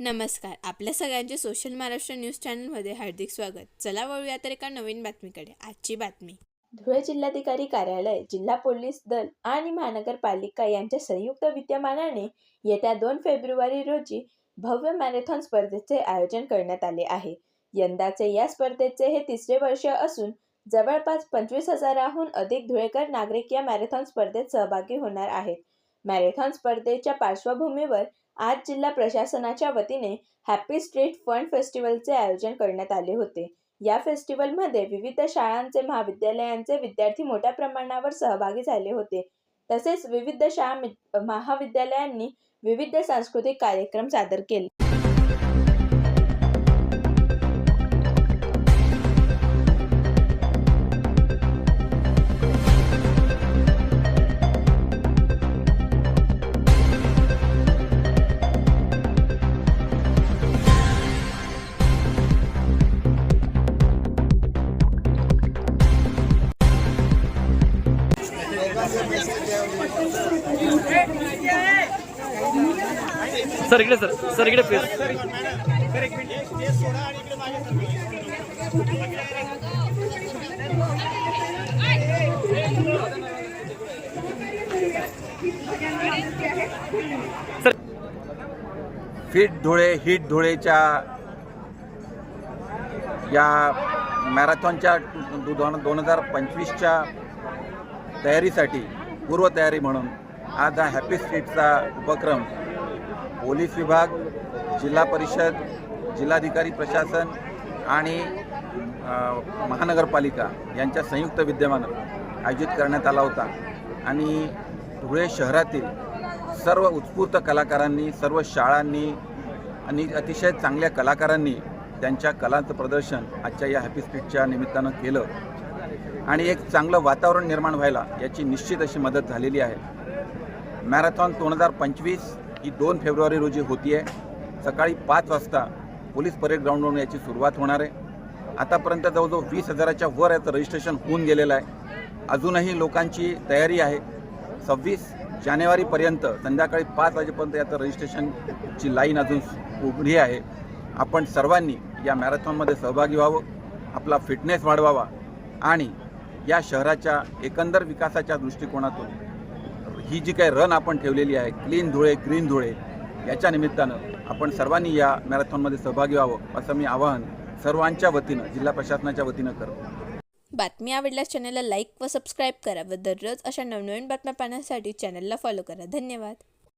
नमस्कार. आपल्या सगळ्यांचे सोशल महाराष्ट्र न्यूज चॅनलमध्ये हार्दिक स्वागत. चला वळूया तर एका नवीन बातमीकडे. आजची बातमी. धुळे जिल्हाधिकारी कार्यालय जिल्हा पोलीस दल आणि महानगरपालिका यांच्या संयुक्त विद्यमानाने येत्या दोन फेब्रुवारी रोजी भव्य मॅरेथॉन स्पर्धेचे आयोजन करण्यात आले आहे. यंदाचे या स्पर्धेचे हे तिसरे वर्ष असून जवळपास पंचवीस हजाराहून अधिक धुळेकर नागरिक या मॅरेथॉन स्पर्धेत सहभागी होणार आहेत. मॅरेथॉन स्पर्धेच्या पार्श्वभूमीवर आज जिल्हा प्रशासनाच्या वतीने हॅपी स्ट्रीट फन फेस्टिवलचे आयोजन करण्यात आले होते. या फेस्टिवलमध्ये विविध शाळांचे महाविद्यालयांचे विद्यार्थी मोठ्या प्रमाणावर सहभागी झाले होते. तसेच विविध शाळा मि- महाविद्यालयांनी विविध सांस्कृतिक कार्यक्रम सादर केले. सर इकडे सर. सर इकडे प्लीज फिट धुळे हिट धुळेच्या या मॅरेथॉनच्या दोन दोन हजार पंचवीसच्या तयारीसाठी पूर्वतयारी म्हणून आज हा हॅपी स्ट्रीटचा उपक्रम पोलीस विभाग जिल्हा परिषद जिल्हाधिकारी प्रशासन आणि महानगरपालिका यांच्या संयुक्त विद्यमानं आयोजित करण्यात आला होता. आणि धुळे शहरातील सर्व उत्स्फूर्त कलाकारांनी सर्व शाळांनी आणि अतिशय चांगल्या कलाकारांनी त्यांच्या कलांचं प्रदर्शन आजच्या या हॅपी स्ट्रीटच्या निमित्तानं केलं. आणि एक चांगलं वातावरण निर्माण व्हायला याची निश्चित अशी मदत झालेली आहे. मॅरेथॉन दोन हजार पंचवीस ही दोन फेब्रुवारी रोजी होती आहे सकाळी पाच वाजता पोलीस परेड ग्राउंडवरून याची सुरुवात होणार आहे. आतापर्यंत जवळजवळ वीस हजाराच्या वर याचं रजिस्ट्रेशन होऊन गेलेलं आहे. अजूनही लोकांची तयारी आहे. सव्वीस जानेवारीपर्यंत संध्याकाळी पाच वाजेपर्यंत याचं रजिस्ट्रेशनची लाईन अजून उघडी आहे. आपण सर्वांनी या मॅरेथॉनमध्ये सहभागी व्हावं. आपला फिटनेस वाढवावा आणि या शहराच्या एकंदर विकासाच्या दृष्टिकोनातून ही जी काही रन आपण ठेवलेली आहे क्लीन धुळे ग्रीन धुळे याच्या निमित्तानं आपण सर्वांनी या मॅरेथॉनमध्ये सहभागी व्हावं असं मी आवाहन सर्वांच्या वतीनं जिल्हा प्रशासनाच्या वतीनं करतो. बातमी आवडल्यास चॅनलला लाईक व सबस्क्राईब करा व दररोज अशा नवनवीन बातम्या पाहण्यासाठी चॅनलला फॉलो करा. धन्यवाद.